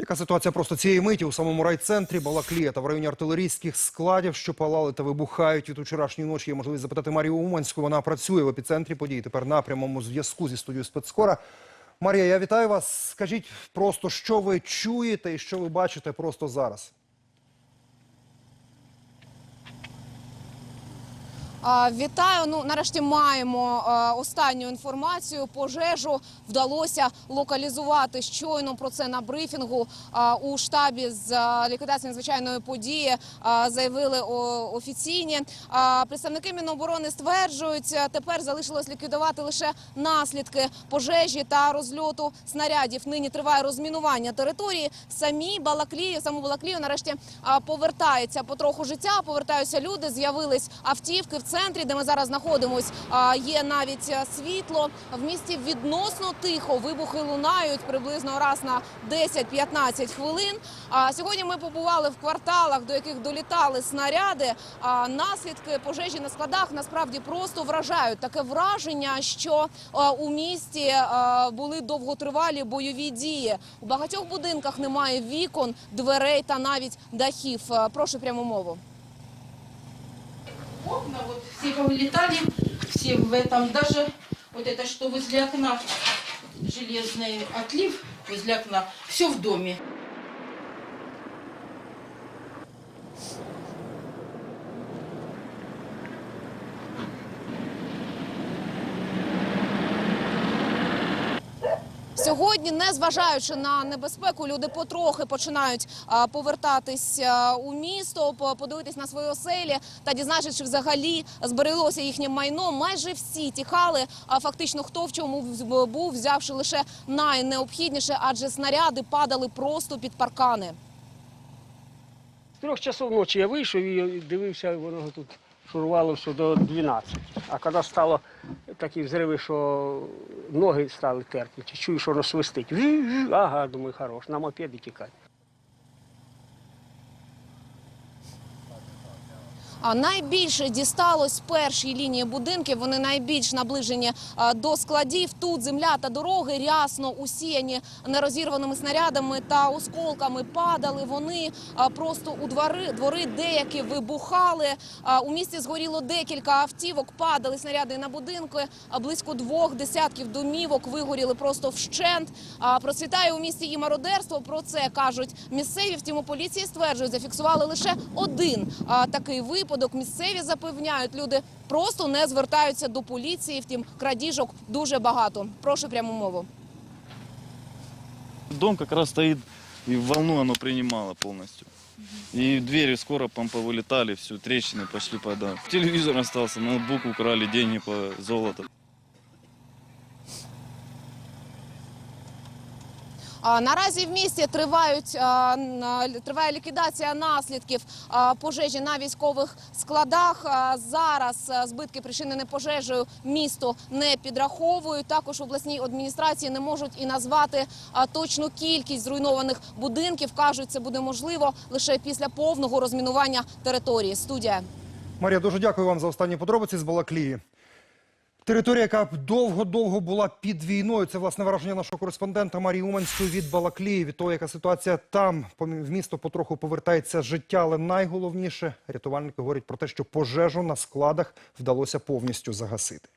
Яка ситуація просто цієї миті у самому райцентрі Балаклія та в районі артилерійських складів, що палали та вибухають від вчорашньої ночі. Є можливість запитати Марію Уманську. Вона працює в епіцентрі подій. Тепер на прямому зв'язку зі студією спецкора. Марія, я вітаю вас. Скажіть просто, що ви чуєте і що ви бачите просто зараз. Вітаю. Ну нарешті маємо останню інформацію. Пожежу вдалося локалізувати. Щойно про це на брифінгу у штабі з ліквідації надзвичайної події заявили офіційні. Представники Міноборони стверджують, тепер залишилось ліквідувати лише наслідки пожежі та розльоту снарядів. Нині триває розмінування території. Самі Балаклії, саму Балаклію нарешті повертається потроху життя. Повертаються люди. З'явились автівки в центрі, де ми зараз знаходимось. Є навіть світло. В місті відносно тихо. Вибухи лунають приблизно раз на 10-15 хвилин. А сьогодні ми побували в кварталах, до яких долітали снаряди. А наслідки пожежі на складах насправді просто вражають. Таке враження, що у місті були довготривалі бойові дії. У багатьох будинках немає вікон, дверей та навіть дахів. Прошу пряму мову окна, вот все повылетали, все в этом, даже вот это, что возле окна, железный отлив возле окна, все в доме. Сьогодні, незважаючи на небезпеку, люди потрохи починають повертатись у місто, подивитись на свої оселі та дізнатися, чи взагалі збереглося їхнє майно. Майже всі тікали. А фактично, хто в чому був, взявши лише найнеобхідніше, адже снаряди падали просто під паркани. З трьох часов ночі я вийшов і дивився, воно тут шурувало все до 12. А коли стало такі взриви, що ноги стали терпіти, чую, що воно свистить. Ага, думаю, хорош, на мопеді тікати. Найбільше дісталось першій лінії будинків. Вони найбільш наближені до складів. Тут земля та дороги рясно усіяні нерозірваними снарядами та осколками. Падали вони просто у двори. Двори деякі вибухали. У місті згоріло декілька автівок. Падали снаряди на будинки. А близько двох десятків домівок вигоріли просто вщент. Процвітає у місті і мародерство. Про це кажуть місцеві. Втім, у поліції стверджують, зафіксували лише один такий випадок. Місцеві запевняють, люди просто не звертаються до поліції. Втім, крадіжок дуже багато. Прошу пряму мову. Дом якраз стоїть і волну воно приймало повністю. И двери скоро там повылетали, все, трещины пошли пода. Телевизор остался, ноутбук украли, деньги по золото. Наразі в місті тривають триває ліквідація наслідків пожежі на військових складах. Зараз збитки причинені пожежею місто не підраховують. Також в обласній адміністрації не можуть і назвати точну кількість зруйнованих будинків. кажуть, це буде можливо лише після повного розмінування території. Студія. Марія, дуже дякую вам за останні подробиці з Балаклії. Територія, яка довго-довго була під війною, це власне враження нашого кореспондента Марії Уманської від Балаклії, від того, яка ситуація там в місто потроху повертається життя. Але найголовніше рятувальники говорять про те, що пожежу на складах вдалося повністю загасити.